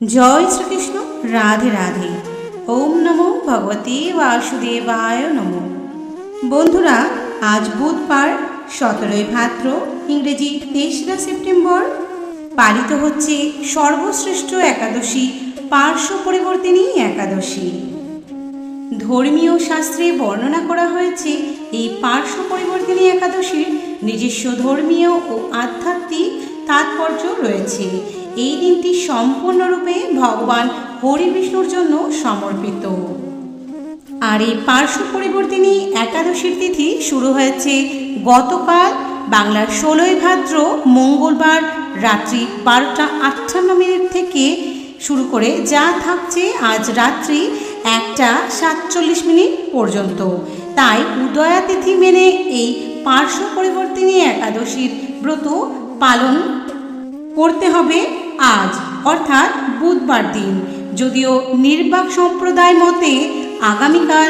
জয় শ্রীকৃষ্ণ, রাধে রাধে। ওম নমো ভগবতে বাসুদেবায় নমো। বন্ধুরা, আজ বুধবার, সতেরোই ভাদ্র, ইংরেজি তেসরা সেপ্টেম্বর। পালিত হচ্ছে সর্বশ্রেষ্ঠ একাদশী, পার্শ্ব পরিবর্তিনী একাদশী। ধর্মীয় শাস্ত্রে বর্ণনা করা হয়েছে, এই পার্শ্ব পরিবর্তিনী একাদশীর নিজস্ব ধর্মীয় ও আধ্যাত্মিক তাৎপর্য রয়েছে। এই দিনটি সম্পূর্ণরূপে ভগবান হরি বিষ্ণুর জন্য সমর্পিত। আর এই পার্শ্ব পরিবর্তিনী একাদশীর তিথি শুরু হয়েছে গতকাল, বাংলার ষোলোই ভাদ্র মঙ্গলবার রাত্রি বারোটা আটান্ন মিনিট থেকে শুরু করে যা থাকছে আজ রাত্রি একটা সাতচল্লিশ মিনিট পর্যন্ত। তাই উদয়া তিথি মেনে এই পার্শ্ব পরিবর্তিনী একাদশীর ব্রত পালন করতে হবে। আজ, অর্থাৎ বুধবার দিন। যদিও নির্বাক সম্প্রদায় মতে, আগামীকাল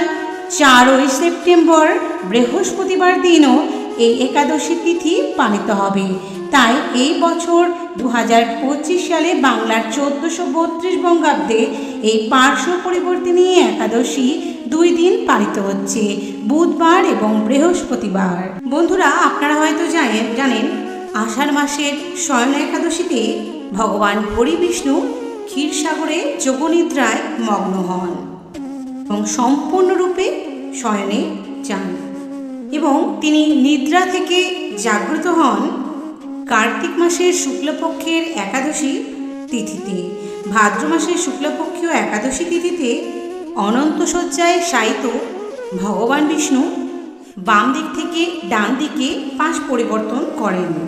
চারই সেপ্টেম্বর বৃহস্পতিবার দিনও এই একাদশী তিথি পালিত হবে। তাই এই বছর দু হাজার পঁচিশ সালে বাংলার চোদ্দোশো বত্রিশ বঙ্গাব্দে এই পার্শ্ব পরিবর্তিনী একাদশী দুই দিন পালিত হচ্ছে, বুধবার এবং বৃহস্পতিবার। বন্ধুরা, আপনারা হয়তো জানেন জানেন, আষাঢ় মাসের শয়ন একাদশীতে ভগবান হরিবিষ্ণু ক্ষীরসাগরে যোগনিদ্রায় মগ্ন হন এবং সম্পূর্ণরূপে শয়নে যান। এবং তিনি নিদ্রা থেকে জাগ্রত হন কার্তিক মাসের শুক্লপক্ষের একাদশী তিথিতে। ভাদ্র মাসের শুক্লপক্ষীয় একাদশী তিথিতে অনন্ত শয্যায় শায়িত ভগবান বিষ্ণু বাম দিক থেকে ডান দিকে পাশ পরিবর্তন করেন।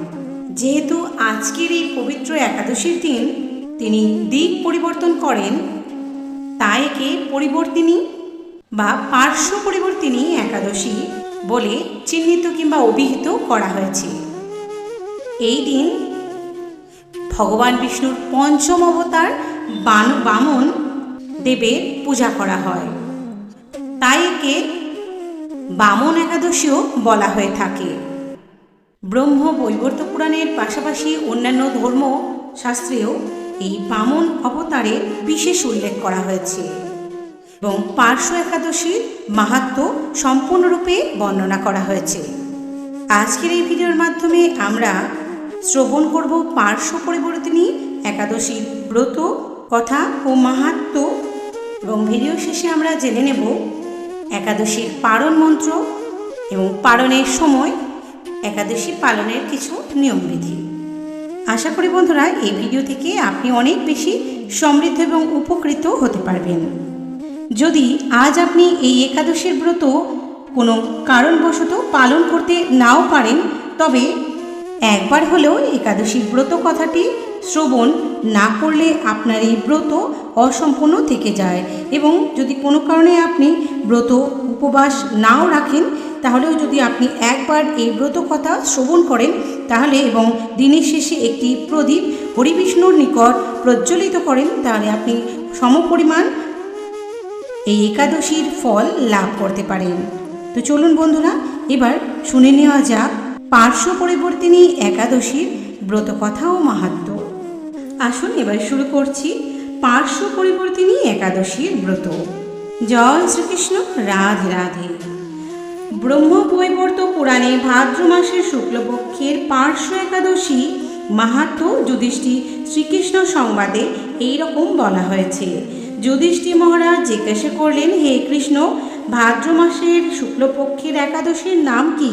যেহেতু আজকের এই পবিত্র একাদশীর দিন তিনি দিক পরিবর্তন করেন, তাই একে পরিবর্তিনী বা পার্শ্ব পরিবর্তিনী একাদশী বলে চিহ্নিত কিংবা অভিহিত করা হয়েছে। এই দিন ভগবান বিষ্ণুর পঞ্চম অবতার বান বামন দেবের পূজা করা হয়। তাই একে বামন একাদশীও বলা হয়ে থাকে। ব্রহ্ম বৈবর্ত পুরাণের পাশাপাশি অন্যান্য ধর্ম শাস্ত্রেও এই বামন অবতারের বিশেষ উল্লেখ করা হয়েছে এবং পার্শ্ব একাদশীর মাহাত্ম সম্পূর্ণরূপে বর্ণনা করা হয়েছে। আজকের এই ভিডিওর মাধ্যমে আমরা শ্রবণ করব পার্শ্ব পরিবর্তিনী একাদশীর ব্রত, কথা ও মাহাত্ম এবং ভিডিও শেষে আমরা জেনে নেব একাদশীর পারণ মন্ত্র এবং পারণের সময় একাদশী পালনের কিছু নিয়মবিধি। আশা করি বন্ধুরা, এই ভিডিও থেকে আপনি অনেক বেশি সমৃদ্ধ এবং উপকৃত হতে পারবেন। যদি আজ আপনি এই একাদশীর ব্রত কোনো কারণবশত পালন করতে নাও পারেন, তবে একবার হলেও একাদশীর ব্রত কথাটি শ্রবণ না করলে আপনার এই ব্রত অসম্পূর্ণ থেকে যায় এবং যদি কোনো কারণে আপনি ব্রত উপবাস নাও রাখেন তাহলেও যদি আপনি একবার এই ব্রত কথা শ্রবণ করেন, তাহলে এবং দিনের শেষে একটি প্রদীপ হরিবিষ্ণুর নিকট প্রজ্বলিত করেন, তাহলে আপনি সমপরিমাণ এই একাদশীর ফল লাভ করতে পারেন। তো চলুন বন্ধুরা, এবার শুনে নেওয়া যাক পার্শ্ব পরিবর্তিনী একাদশীর ব্রত কথা ও মাহাত্ম। আসুন এবার শুরু করছি পার্শ্ব পরিবর্তিনী একাদশীর ব্রত। জয় শ্রীকৃষ্ণ, রাধে রাধে। ব্রহ্ম বৈবর্ত পুরাণে ভাদ্র মাসের শুক্লপক্ষের পার্শ্ব একাদশী মাহাত্ম যুধিষ্ঠি শ্রীকৃষ্ণ সংবাদে এই রকম বলা হয়েছে। যুধিষ্ঠি মহারাজ জিজ্ঞাসা করলেন, হে কৃষ্ণ, ভাদ্র মাসের শুক্লপক্ষের একাদশীর নাম কি?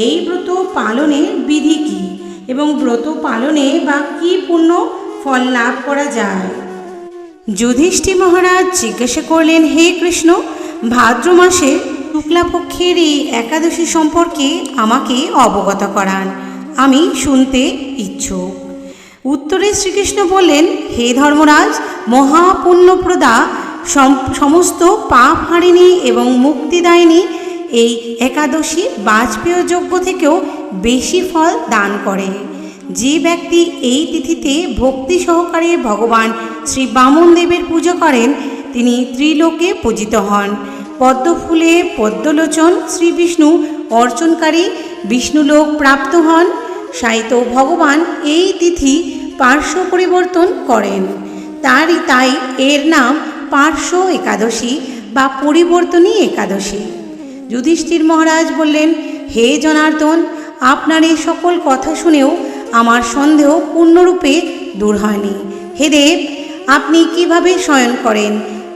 এই ব্রত পালনের বিধি কি? এবং ব্রত পালনে বা কি পূর্ণ ফল লাভ করা যায়? যুধিষ্ঠি মহারাজ জিজ্ঞাসা করলেন, হে কৃষ্ণ, ভাদ্র মাসে শুক্লাপক্ষের এই একাদশী সম্পর্কে আমাকে অবগত করান। আমি শুনতে ইচ্ছুক। উত্তরে শ্রীকৃষ্ণ বললেন, হে ধর্মরাজ, মহাপুণ্যপ্রদা সমস্ত পাপ হারিণী এবং মুক্তিদায়িনী এই একাদশী বাজপেয় যজ্ঞ থেকেও বেশি ফল দান করে। যে ব্যক্তি এই তিথিতে ভক্তি সহকারে ভগবান শ্রী বামন দেবের পুজো করেন, তিনি ত্রিলোকে পূজিত হন। পদ্মফুলে পদ্মলোচন শ্রী বিষ্ণু অর্চনকারী বিষ্ণুলোক প্রাপ্ত হন। সাহিত্য ভগবান এই তিথি পার্শ্ব পরিবর্তন করেন। তারই তাই এর নাম পার্শ্ব একাদশী বা পরিবর্তনী একাদশী। যুধিষ্ঠির মহারাজ বললেন, হে জনার্দন, আপনার এই সকল কথা শুনেও আমার সন্দেহ পূর্ণরূপে দূর হয়নি। হে দেব, আপনি কীভাবে শয়ন করেন?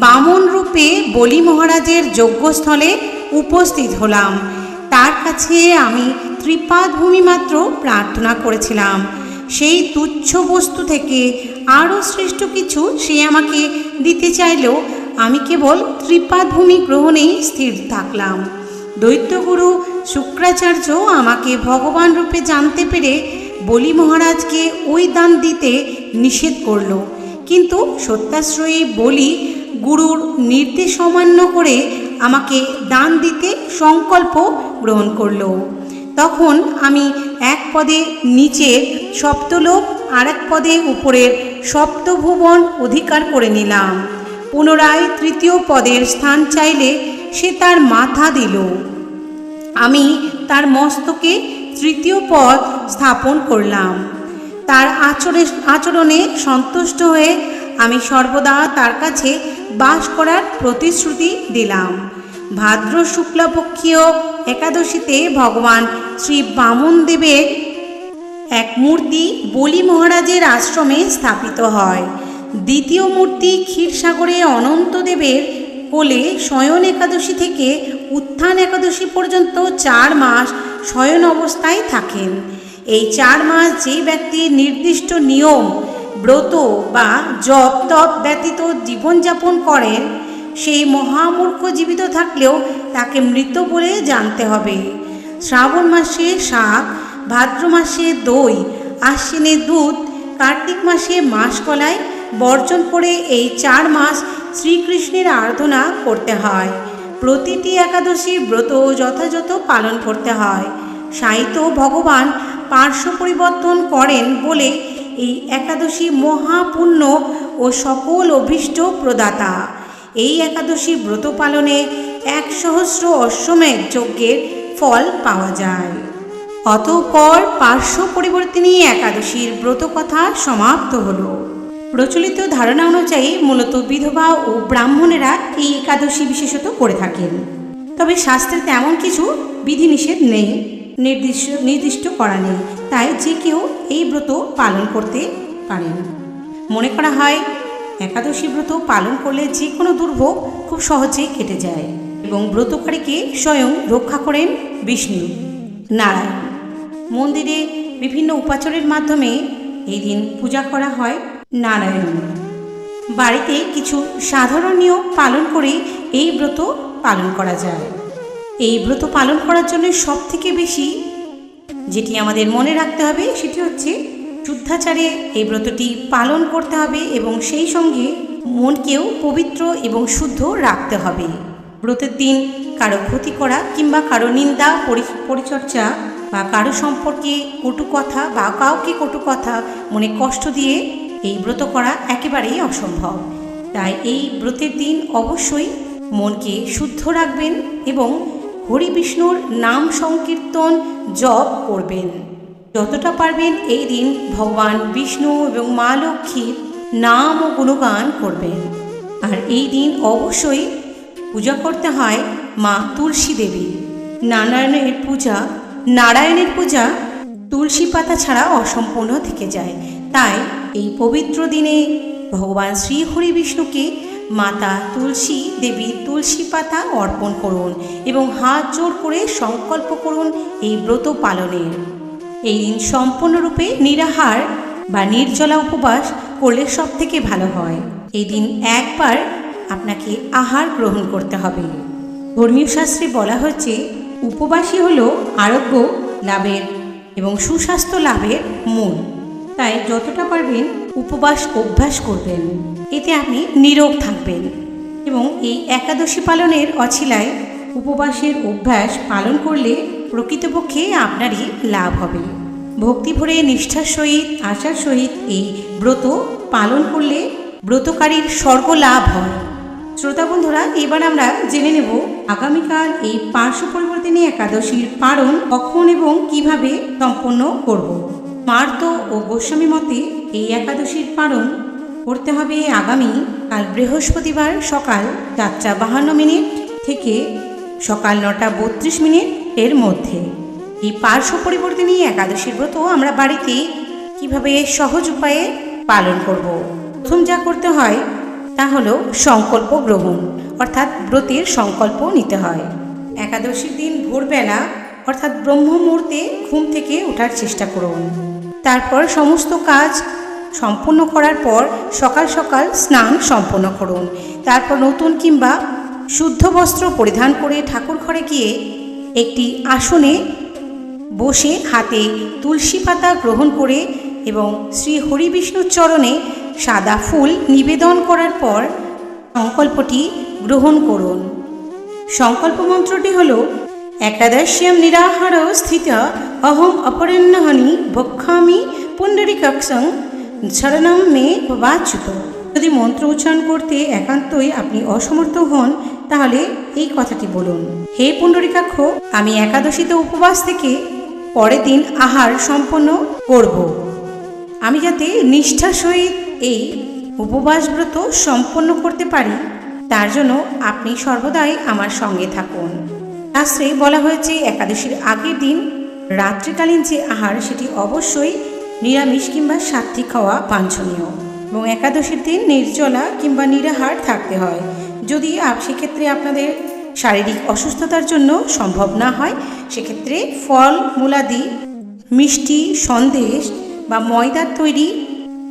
বামন রূপে বলি মহারাজের যজ্ঞস্থলে উপস্থিত হলাম। তার কাছে আমি ত্রিপাদ ভূমি মাত্র প্রার্থনা করেছিলাম। সেই তুচ্ছ বস্তু থেকে আরও শ্রেষ্ঠ কিছু সে আমাকে দিতে চাইলেও আমি কেবল ত্রিপাদ ভূমি গ্রহণেই স্থির থাকলাম। দৈত্যগুরু শুক্রাচার্য আমাকে ভগবান রূপে জানতে পেরে বলি মহারাজকে ওই দান দিতে নিষেধ করল। কিন্তু সত্যাশ্রয়ী বলি গুরুর নির্দেশ অমান্য করে আমাকে দান দিতে সংকল্প গ্রহণ করল। তখন আমি এক পদে নিচের সপ্তলোক আর এক পদে উপরের সপ্তভুবন অধিকার করে নিলাম। পুনরায় তৃতীয় পদের স্থান চাইলে সে তার মাথা দিল। আমি তার মস্তকে তৃতীয় পদ স্থাপন করলাম। তার আচরে, আচরণে সন্তুষ্ট হয়ে সর্বদা তার কাছে বাস করার প্রতিশ্রুতি দিলাম। ভাদ্র শুক্লপক্ষীয় একাদশীতে ভগবান শ্রী বামন দেবের এক মূর্তি বলি মহারাজের আশ্রমে স্থাপিত হয়। দ্বিতীয় মূর্তি ক্ষীরসাগরে অনন্তদেবের কোলে শয়ন একাদশী থেকে উত্থান একাদশী পর্যন্ত চার মাস শয়ন অবস্থায় থাকেন। এই চার মাস যে ব্যক্তি নির্দিষ্ট নিয়ম ব্রত বা জপ তপ ব্যতীত জীবনযাপন করেন, সেই মহামূর্খ জীবিত থাকলেও তাকে মৃত বলে জানতে হবে। শ্রাবণ মাসে শাক, ভাদ্র মাসে দই, আশ্বিনে দুধ, কার্তিক মাসে মাসকলাই, বর্জন করে এই চার মাস শ্রীকৃষ্ণের আরাধনা করতে হয়। প্রতিটি একাদশী ব্রত যথাযথ পালন করতে হয়। সাহিত্য ভগবান পার্শ্ব পরিবর্তন করেন বলে এই একাদশী মহাপুণ্য ও সকল অভীষ্ট প্রদাতা। এই একাদশী ব্রত পালনে এক সহস্র অশ্বমেধ যজ্ঞের ফল পাওয়া যায়। অতঃপর পার্শ্ব পরিবর্তিনী একাদশীর ব্রত কথা সমাপ্ত হলো। প্রচলিত ধারণা অনুযায়ী মূলত বিধবা ও ব্রাহ্মণেরা এই একাদশী বিশেষত করে থাকেন। তবে শাস্ত্রে তেমন কিছু বিধিনিষেধ নেই, নির্দিষ্ট নির্দিষ্ট করা নেই। তাই যে কেউ এই ব্রত পালন করতে পারেন। মনে করা হয়, একাদশী ব্রত পালন করলে যে কোনো দুর্ভোগ খুব সহজেই কেটে যায় এবং ব্রতকারীকে স্বয়ং রক্ষা করেন বিষ্ণু নারায়ণ। মন্দিরে বিভিন্ন উপাচারের মাধ্যমে এই দিন পূজা করা হয় নারায়ণ। বাড়িতে কিছু সাধারণ নিয়ম পালন করে এই ব্রত পালন করা যায়। এই ব্রত পালন করার জন্য সবথেকে বেশি যেটি আমাদের মনে রাখতে হবে সেটি হচ্ছে শুদ্ধাচারে এই ব্রতটি পালন করতে হবে এবং সেই সঙ্গে মনকেও পবিত্র এবং শুদ্ধ রাখতে হবে। ব্রতের দিন কারও ক্ষতি করা কিংবা কারও নিন্দা পরিচর্যা বা কারও সম্পর্কে কটু কথা বা কাউকে কটু কথা মনে কষ্ট দিয়ে এই ব্রত করা একেবারেই অসম্ভব। তাই এই ব্রতের দিন অবশ্যই মনকে শুদ্ধ রাখবেন এবং হরি বিষ্ণুর নাম সংকীর্তন জপ করবেন। যতটা পারবেন এই দিন ভগবান বিষ্ণু এবং মা লক্ষ্মীর নাম ও গুণগান করবেন। আর এই দিন অবশ্যই পূজা করতে হয় মা তুলসী দেবী। নারায়ণের পূজা নারায়ণের পূজা তুলসী পাতা ছাড়া অসম্পূর্ণ থেকে যায়। তাই এই পবিত্র দিনে ভগবান শ্রী হরি বিষ্ণুকে মাতা তুলসী দেবীর তুলসী পাতা অর্পণ করুন এবং হাত জোর করে সংকল্প করুন এই ব্রত পালনের। এই দিন সম্পূর্ণরূপে নিরাহার বা নির্জলা উপবাস করলে সব থেকে ভালো হয়। এই দিন একবার আপনাকে আহার গ্রহণ করতে হবে। ধর্মীয় শাস্ত্রে বলা হচ্ছে উপবাসী হল আরোগ্য, লাভের এবং সুস্বাস্থ্য লাভের মূল। তাই যতটা পারবেন উপবাস অভ্যাস করবেন। এতে আপনি নীরব থাকবেন এবং এই একাদশী পালনের অছিলায় উপবাসের অভ্যাস পালন করলে প্রকৃতপক্ষে আপনারই লাভ হবে। ভক্তি ভরে, নিষ্ঠার সহিত, আশার সহিত এই ব্রত পালন করলে ব্রতকারীর স্বর্গ লাভ হয়। শ্রোতা বন্ধুরা, এবার আমরা জেনে নেব আগামীকাল এই পার্শ্ব পরিবর্তনী একাদশীর পালন কখন এবং কীভাবে সম্পন্ন করব। মার্ত ও গোস্বামী মতে এই একাদশীর পালন করতে হবে আগামী কাল বৃহস্পতিবার সকাল চারটা বাহান্ন মিনিট থেকে সকাল নটা বত্রিশ মিনিট এর মধ্যে। এই পার্শ্ব পরিবর্তনী একাদশীর ব্রত আমরা বাড়িতে কীভাবে সহজ উপায়ে পালন করব? প্রথম যা করতে হয় তা হলো সংকল্প গ্রহণ, অর্থাৎ ব্রতের সংকল্প নিতে হয়। একাদশীর দিন ভোরবেলা, অর্থাৎ ব্রহ্ম মুহূর্তে ঘুম থেকে ওঠার চেষ্টা করুন। তারপর সমস্ত কাজ সম্পূর্ণ করার পর সকাল সকাল স্নান সম্পন্ন করুন। তারপর নতুন কিংবা শুদ্ধ বস্ত্র পরিধান করে ঠাকুর ঘরে গিয়ে একটি আসনে বসে হাতে তুলসী পাতা গ্রহণ করে এবং শ্রী হরিবিষ্ণুর চরণে সাদা ফুল নিবেদন করার পর সংকল্পটি গ্রহণ করুন। সংকল্প মন্ত্রটি হল একাদশ্যাম নিরাহার স্থিত অহম অপরাহ্নহনি ভক্ষামি পুণ্ডরিকাক্ষং শরণম মে বাচ্যুত যদি মন্ত্র উচ্চারণ করতে একান্তই আপনি অসমর্থ হন, তাহলে এই কথাটি বলুন। হে পুণ্ডরিকাক্ষ, আমি একাদশীতে উপবাস থেকে পরের দিন আহার সম্পন্ন করব। আমি যাতে নিষ্ঠার সহিত এই উপবাস ব্রত সম্পন্ন করতে পারি, তার জন্য আপনি সর্বদাই আমার সঙ্গে থাকুন। শাস্ত্রে বলা হয়েছে, একাদশীর আগের দিন রাত্রিকালীন যে আহার, সেটি অবশ্যই নিরামিষ কিংবা সাত্বিক খাওয়া বাঞ্ছনীয়। এবং একাদশীর দিন নির্জলা কিংবা নিরাহার থাকতে হয়। যদি সেক্ষেত্রে আপনাদের শারীরিক অসুস্থতার জন্য সম্ভব না হয়, সেক্ষেত্রে ফল, মূলাদি, মিষ্টি, সন্দেশ বা ময়দার তৈরি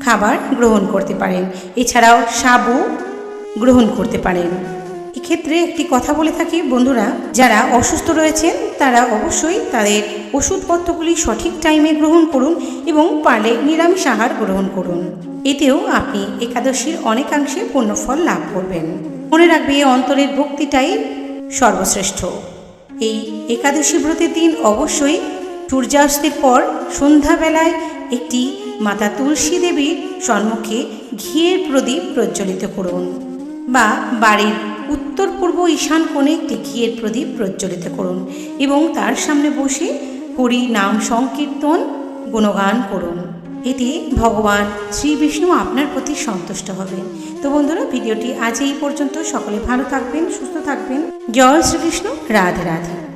খাবার গ্রহণ করতে পারেন। এছাড়াও সাবু গ্রহণ করতে পারেন। এক্ষেত্রে একটি কথা বলে থাকি, বন্ধুরা, যারা অসুস্থ রয়েছেন, তারা অবশ্যই তাদের ওষুধপত্রগুলি সঠিক টাইমে গ্রহণ করুন এবং পারলে নিরামিষ আহার গ্রহণ করুন। এতেও আপনি একাদশীর অনেকাংশে পুণ্যফল লাভ করবেন। মনে রাখবে, অন্তরের ভক্তিটাই সর্বশ্রেষ্ঠ। এই একাদশী ব্রতের দিন অবশ্যই সূর্যাস্তের পর সন্ধ্যাবেলায় একটি মাতা তুলসী দেবীর সম্মুখে ঘিয়ের প্রদীপ প্রজ্বলিত করুন। বা বাড়ির উত্তর পূর্ব ঈশান কোণে একটি ঘিয়ের প্রদীপ প্রজ্বলিত করুন এবং তার সামনে বসে হরি নাম সংকীর্তন গুণগান করুন। এতে ভগবান শ্রী বিষ্ণু আপনার প্রতি সন্তুষ্ট হবেন। তো বন্ধুরা, ভিডিওটি আজ এই পর্যন্ত। সকলে ভালো থাকবেন, সুস্থ থাকবেন। জয় শ্রীকৃষ্ণ। রাধে রাধে।